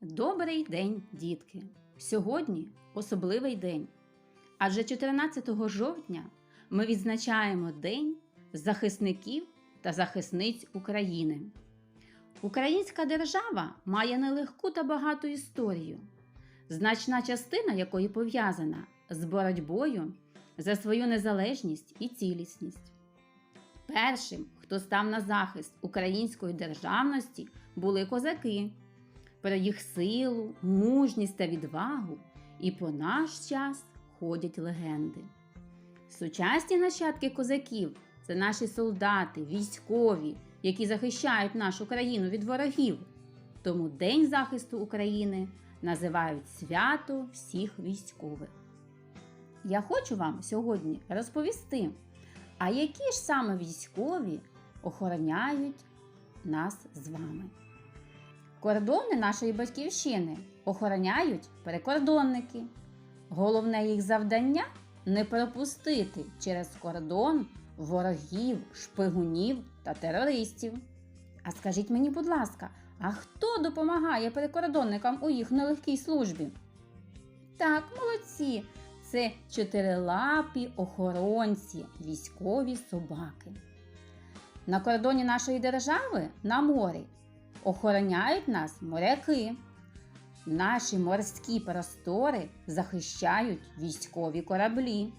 Добрий день, дітки! Сьогодні особливий день. Адже 14 жовтня ми відзначаємо День захисників та захисниць України. Українська держава має нелегку та багату історію, значна частина якої пов'язана з боротьбою за свою незалежність і цілісність. Першим, хто став на захист української державності, були козаки. Про їх силу, мужність та відвагу і по наш час ходять легенди. Сучасні нащадки козаків це наші солдати, військові, які захищають нашу країну від ворогів. Тому День захисту України називають свято всіх військових. Я хочу вам сьогодні розповісти, а які ж саме військові охороняють нас з вами. Кордони нашої батьківщини охороняють прикордонники. Головне їх завдання не пропустити через кордон ворогів, шпигунів та терористів. А скажіть мені, будь ласка, а хто допомагає прикордонникам у їх нелегкій службі? Так, молодці, це чотирилапі охоронці, військові собаки. На кордоні нашої держави на морі охороняють нас моряки. Наші морські простори захищають військові кораблі.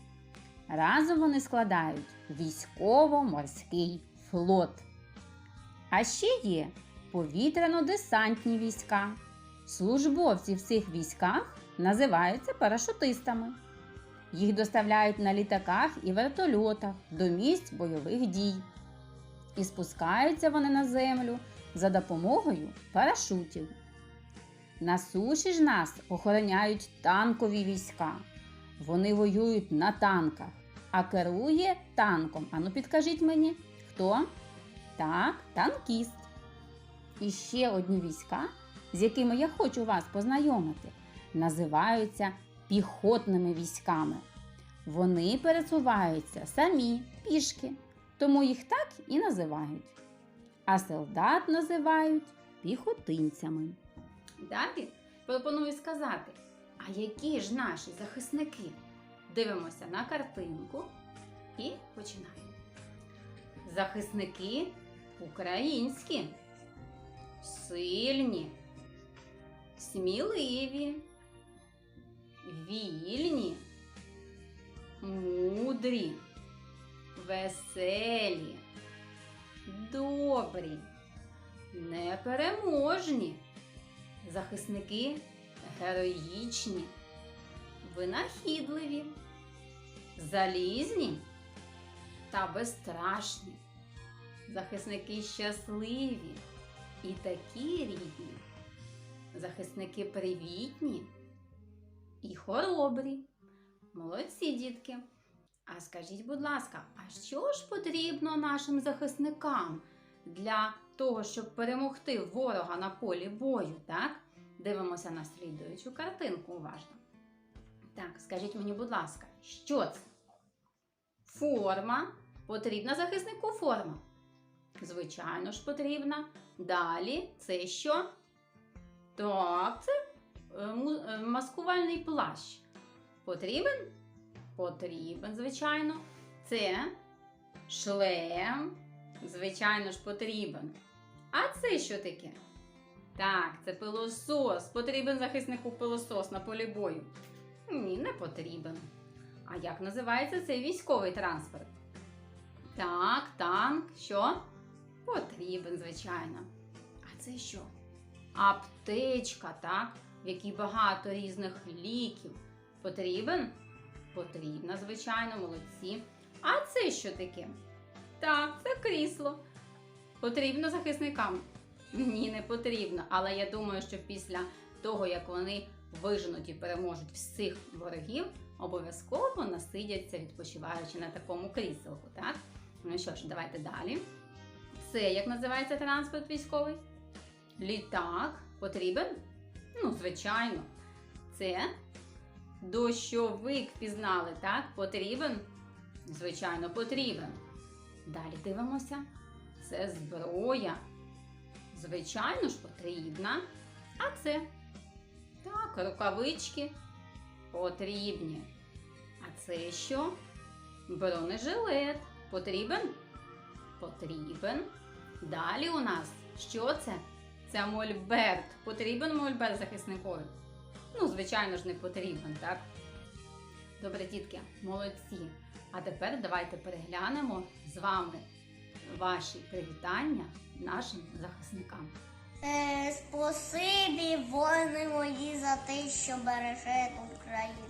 Разом вони складають військово-морський флот. А ще є повітряно-десантні війська. Службовці в цих військах називаються парашутистами. Їх доставляють на літаках і вертольотах до місць бойових дій. І спускаються вони на землю за допомогою парашутів. На суші ж нас охороняють танкові війська. Вони воюють на танках, а керує танком. Ану, підкажіть мені, хто? Так, танкіст. І ще одні війська, з якими я хочу вас познайомити, називаються піхотними військами. Вони пересуваються самі пішки, тому їх так і називають. А солдат називають піхотинцями. Далі пропоную сказати, а які ж наші захисники? Дивимося на картинку і починаємо. Захисники українські, сильні, сміливі, вільні, мудрі, веселі, добрі, непереможні. Захисники героїчні, винахідливі, залізні та безстрашні. Захисники щасливі і такі рідні. Захисники привітні і хоробрі. Молодці, дітки. А скажіть, будь ласка, а що ж потрібно нашим захисникам для того, щоб перемогти ворога на полі бою, так? Дивимося на слідуючу картинку уважно. Так, скажіть мені, будь ласка, що це? Форма. Потрібна захиснику форма. Звичайно ж, потрібна. Далі це що? Так, це е, е, маскувальний плащ. Потрібен? Потрібен, звичайно. Це шлем. Звичайно ж, потрібен. А це що таке? Так, це пилосос. Потрібен захиснику пилосос на полі бою. Ні, не потрібен. А як називається цей військовий транспорт? Так, танк. Що? Потрібен, звичайно. А це що? Аптечка, так? В якій багато різних ліків. Потрібен? Потрібна, звичайно, молодці. А це що таке? Так, це крісло. Потрібно захисникам? Ні, не потрібно. Але я думаю, що після того, як вони виженуть і переможуть всіх ворогів, обов'язково насидяться, відпочиваючи на такому кріселку, так? Ну що ж, давайте далі. Це як називається транспорт військовий? Літак потрібен? Ну, звичайно. Це дощовик впізнали, так? Потрібен? Звичайно, потрібен. Далі дивимося. Це зброя. Звичайно ж, потрібна. А це так, рукавички потрібні. А це що? Бронежилет. Потрібен? Потрібен. Далі у нас що це? Це мольберт. Потрібен мольберт захисникові? Ну, звичайно ж, не потрібен, так? Добре, дітки, молодці. А тепер давайте переглянемо з вами ваші привітання нашим захисникам. Е, спасибі, воїни мої, за те, що бережете Україну.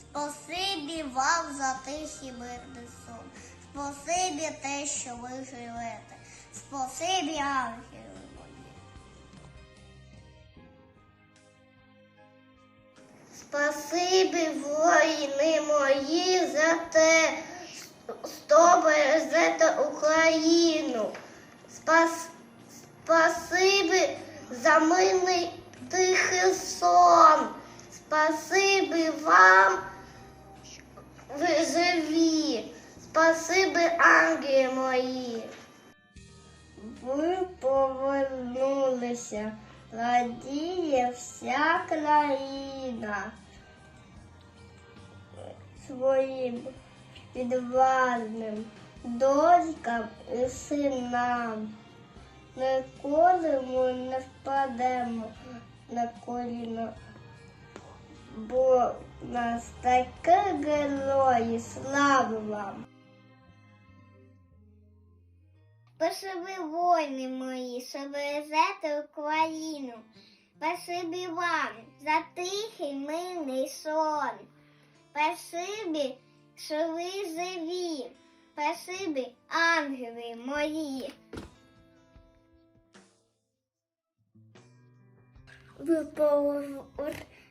Спасибі вам за тихий мирний сон. Спасибі те, що ви живете. Спасибі, ангели Спасибі, воїни мої, за те, що бережете Україну. Спас... Спасибі за мирний тихий сон. Спасибі вам, ви живі. Спасибі, ангели мої. Ви повернулися, радіє вся країна своїм відважним дочкам і синам. Ніколи ми не впадемо на коліна, бо нас такі герої, слава вам. Спасибі воїни мої, що бережете Україну. Спасибі вам за тихий мирний сон. Спасибі, що ви живі. Спасибі, ангели мої. Ви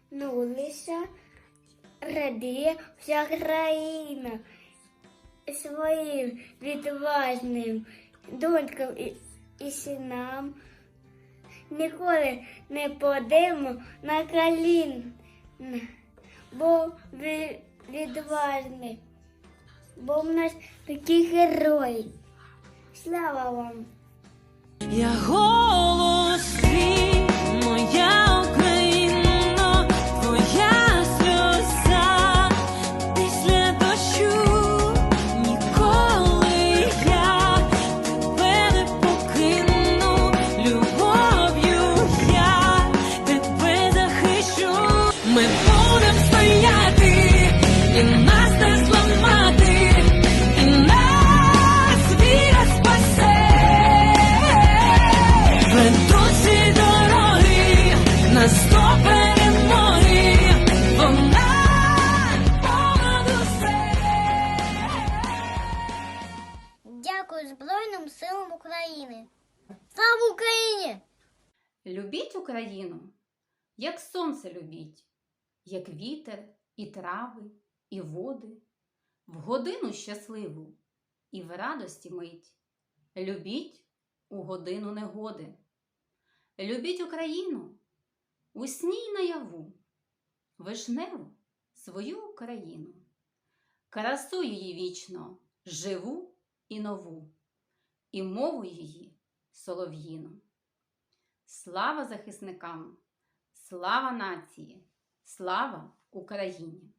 повернулися, радіє вся країна своїм відважним донькам і, і синам. Ніколи не подимо на коліна, бо ви відважні, бо в нас такі герої. Слава вам! Я голос моя Україно, твоя сльоза після дощу. Ніколи покину, любов'ю я тебе захищу. Ми будем і нас не зламати, і нас віра спасе. Ведуть ці дороги на сто перемоги, вона понад усе. Дякую Збройним силам України. Слава Україні! Любіть Україну, як сонце любіть, як вітер і трави, і води, в годину щасливу і в радості мить. Любіть у годину негоди. Любіть Україну у сні й наяву, вишневу свою Україну, красу її вічно, живу і нову, і мову її солов'їну. Слава захисникам! Слава нації! Слава Україні!